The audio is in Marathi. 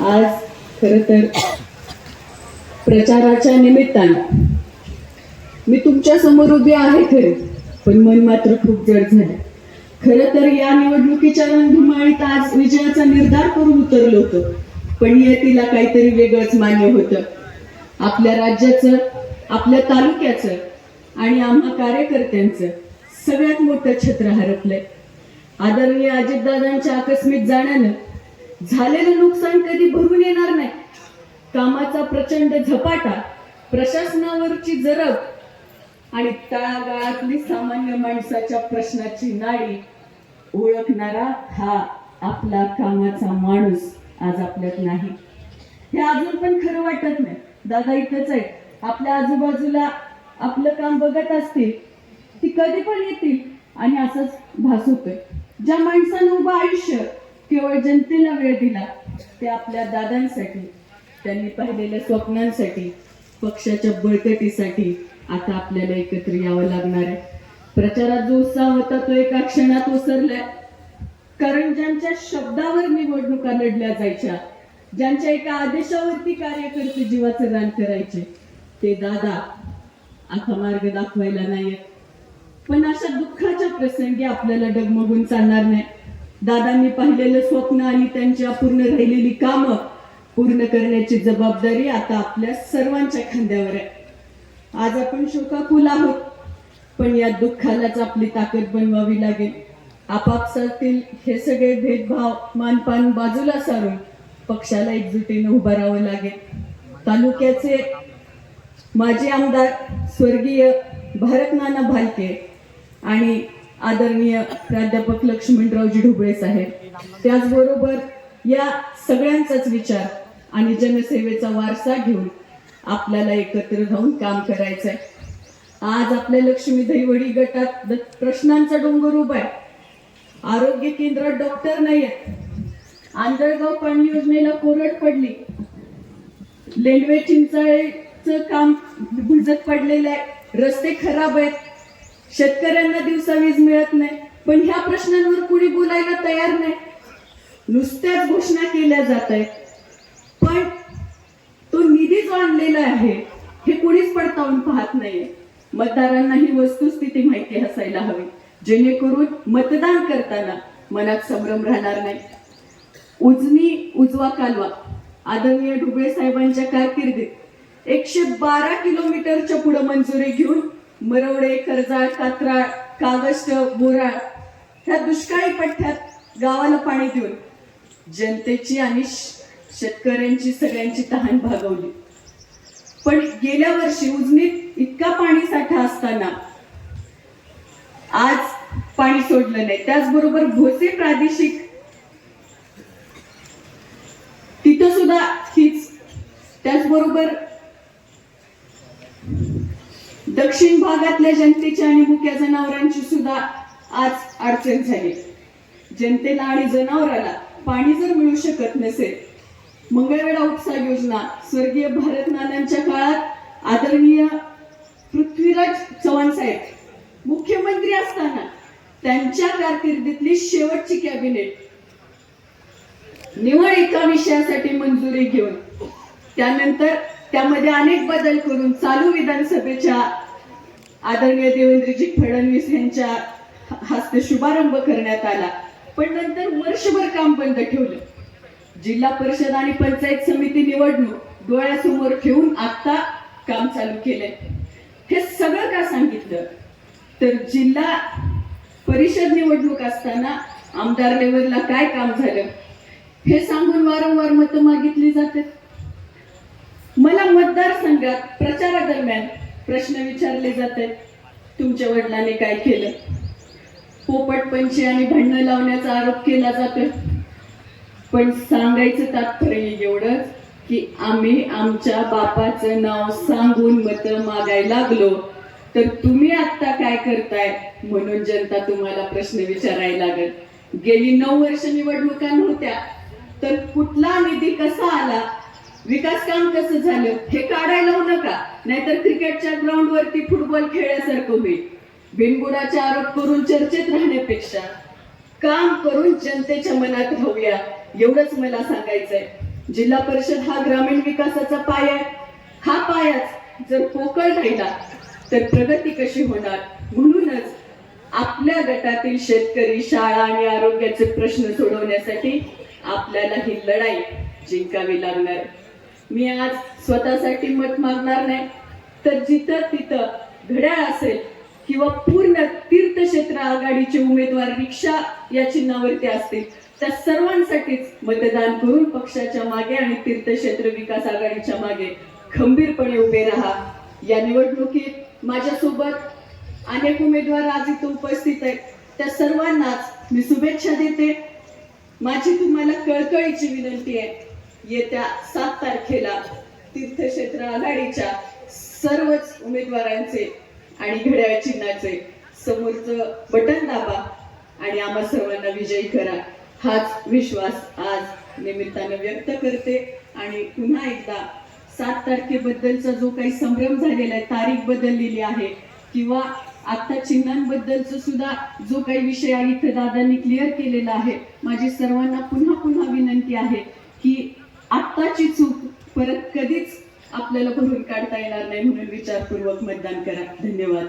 आज खर तर प्रचाराच्या निमित्तानं मी तुमच्यासमोर उभी आहे खरे पण मन मात्र खूप जड झालं. खरं तर या निवडणुकीच्या रंगमाळीत आज विजयाचा निर्धार करून उतरलो होतो पण नियतीला काहीतरी वेगळंच मान्य होतं. आपल्या राज्याचं आपल्या तालुक्याचं आणि आम्हा कार्यकर्त्यांचं सगळ्यात मोठं छत्र हरपलंय. आदरणीय अजितदादांच्या आकस्मिक जाण्यानं झालेलं नुकसान कधी भरून येणार नाही. कामाचा प्रचंड झपाटा प्रशासनावरची जरब आणि तळागाळातली सामान्य माणसाच्या प्रश्नाची नाडी ओळखणारा हा आपला कामाचा माणूस आज आपल्यात नाही. हे अजून पण खरं वाटत नाही. दादा इथंच आहे आपल्या आजूबाजूला आपलं काम बघत असतील ती कधी पण येतील आणि असंच भास होतोय ज्या माणसानं उभं आयुष्य केवळ जनतेला वेळ दिला ते आपल्या दादांसाठी त्यांनी पाहिलेल्या स्वप्नांसाठी पक्षाच्या बळकटीसाठी आता आपल्याला एकत्र यावं लागणार आहे. प्रचारात जो उत्साह होता तो एका क्षणात ओसरलाय कारण ज्यांच्या शब्दावर निवडणुका लढल्या जायच्या ज्यांच्या एका आदेशावरती कार्यकर्ते जीवाचं रान करायचे ते दादा आता मार्ग दाखवायला नाहीये पण अशा दुःखाच्या प्रसंगी आपल्याला डगमगून चालणार नाही. दादांनी पाहिलेलं स्वप्न आणि त्यांची अपूर्ण राहिलेली कामं पूर्ण करण्याची जबाबदारी आता आपल्या सर्वांच्या खांद्यावर आहे. आज आपण शोकाकुल आहोत पण या दुःखालाच आपली ताकद बनवावी लागेल. आपापसातील हे सगळे भेदभाव मानपान बाजूला सारून पक्षाला एकजुटीनं उभं राहावं लागेल. तालुक्याचे माजी आमदार स्वर्गीय भारतनाना भालके आणि आदरणीय प्राध्यापक लक्ष्मणरावजी ढोबळे साहेब. त्याचबरोबर या सगळ्यांचाच विचार आणि जनसेवेचा वारसा घेऊन आपल्याला एकत्र राहून काम करायचं आहे आज आपल्या लक्ष्मी दहिवडी गटात प्रश्नांचा डोंगर उभा आहे. आरोग्य केंद्रात डॉक्टर नाही आहेत आंधळगाव पाणी योजनेला कोरड पडली. लेंडवे चिंचाळेचं काम भिजत पडलेलं आहे. रस्ते खराब आहेत. शेतकऱ्यांना दिवसा वीज मिळत नाही. पण ह्या प्रश्नांवर कुणी बोलायला तयार नाही. नुसत्याच घोषणा केल्या जात आहेत. पण तो निधी जो आणलेला आहे हे कुणीच पडताळून पाहत नाहीये. मतदारांना ही वस्तुस्थिती माहिती असायला हवी. जेणेकरून मतदान करताना मनात संभ्रम राहणार नाही. उजनी उजवा कालवा. आदरणीय ढुबळे साहेबांच्या कारकिर्दीत एकशे बारा किलोमीटरच्या पुढे मंजुरी घेऊन मरवडे कर्जाळ कात्राळ कागस्ट बोराळ ह्या दुष्काळी पठ्यात गावाला पाणी देऊन जनतेची आणि शेतकऱ्यांची सगळ्यांची तहान भागवली. पण गेल्या वर्षी उजनीत इतका पाणी साठा असताना आज पाणी सोडलं नाही. त्याचबरोबर भोसे प्रादेशिक तिथं सुद्धा हीच त्याचबरोबर दक्षिण भागातल्या जनतेच्या आणि मुक्या जनावरांची सुद्धा आज अडचण झाली. जनतेला आणि जनावराला पाणी जर मिळू शकत नसेल मंगळवेढा उपसा योजना स्वर्गीय भारत नानांच्या काळात आदरणीय पृथ्वीराज चव्हाण साहेब मुख्यमंत्री असताना त्यांच्या कारकिर्दीतली शेवटची कॅबिनेट निवड एका विषयासाठी मंजुरी घेऊन त्यानंतर त्यामध्ये अनेक बदल करून चालू विधानसभेच्या आदरणीय देवेंद्रजी फडणवीस यांच्या हस्ते शुभारंभ करण्यात आला. पण नंतर वर्षभर काम बंद ठेवलं. जिल्हा परिषद आणि पंचायत समिती निवडणूक डोळ्यासमोर ठेवून आता काम चालू केलंय. हे सगळं का सांगितलं? तर जिल्हा परिषद निवडणूक असताना आमदार लेवलला काय काम झालं? हे सांगून वारंवार मतं मागितली जातात. मला मतदारसंघात प्रचारादरम्यान प्रश्न विचारले जात आहेत तुमच्या वडिलांनी काय केलं? पोपटपंची आणि भांडणं लावण्याचा आरोप केला जातोय. पण सांगायचं तात्पर्य एवढंच की आम्ही आमच्या बापाचं नाव सांगून मतं मागायला लागलो. तर तुम्ही आता काय करताय? म्हणून जनता तुम्हाला प्रश्न विचारायला लागत गेली नऊ वर्ष निवडणुका नव्हत्या. तर कुठला निधी कसा आला? विकास काम कसं झालं हे काढायला लावू नका. नाहीतर क्रिकेटच्या ग्राउंडवरती फुटबॉल खेळल्यासारखं होईल. बिनबुडाचे आरोप करून चर्चेत राहण्यापेक्षा काम करून जनतेच्या मनात राहूया. एवढंच मला सांगायचंय. जिल्हा परिषद हा ग्रामीण विकासाचा पाया आहे. हा पायाच जर पोकळ राहिला तर प्रगती कशी होणार? म्हणूनच आपल्या गटातील शेतकरी शाळा आणि आरोग्याचे प्रश्न सोडवण्यासाठी आपल्याला ही लढाई जिंकावी लागणार. मी आज स्वतःसाठी मत मागणार नाही. तर जिथं तिथं घड्याळ असेल किंवा पूर्ण तीर्थक्षेत्र आघाडीचे उमेदवार रिक्षा या चिन्हावरती असतील त्या सर्वांसाठीच मतदान करून पक्षाच्या मागे आणि तीर्थक्षेत्र विकास आघाडीच्या मागे खंबीरपणे उभे राहा. या निवडणुकीत माझ्यासोबत अनेक उमेदवार आज इथं उपस्थित आहेत. त्या सर्वांनाच मी शुभेच्छा देते. माझी तुम्हाला कळकळीची विनंती आहे. येत्या सात तारखेला तीर्थक्षेत्र आघाडीच्या सर्वच उमेदवारांचे आणि घड्याळ चिन्हाचे समोरचं बटन दाबा आणि आम्हा सर्वांना विजयी करा. हाच विश्वास आज निमित्तानं व्यक्त करते. आणि पुन्हा एकदा सात तारखेबद्दलचा जो काही संभ्रम झालेला आहे तारीख बदललेली आहे किंवा आता चिन्हांबद्दलचा सुद्धा जो काही विषय आहे इथे दादांनी क्लिअर केलेला आहे माझी सर्वांना पुन्हा पुन्हा विनंती आहे की आत्ताची चूक परत कधीच आपल्याला भरून काढता येणार नाही म्हणून विचारपूर्वक मतदान करा. धन्यवाद.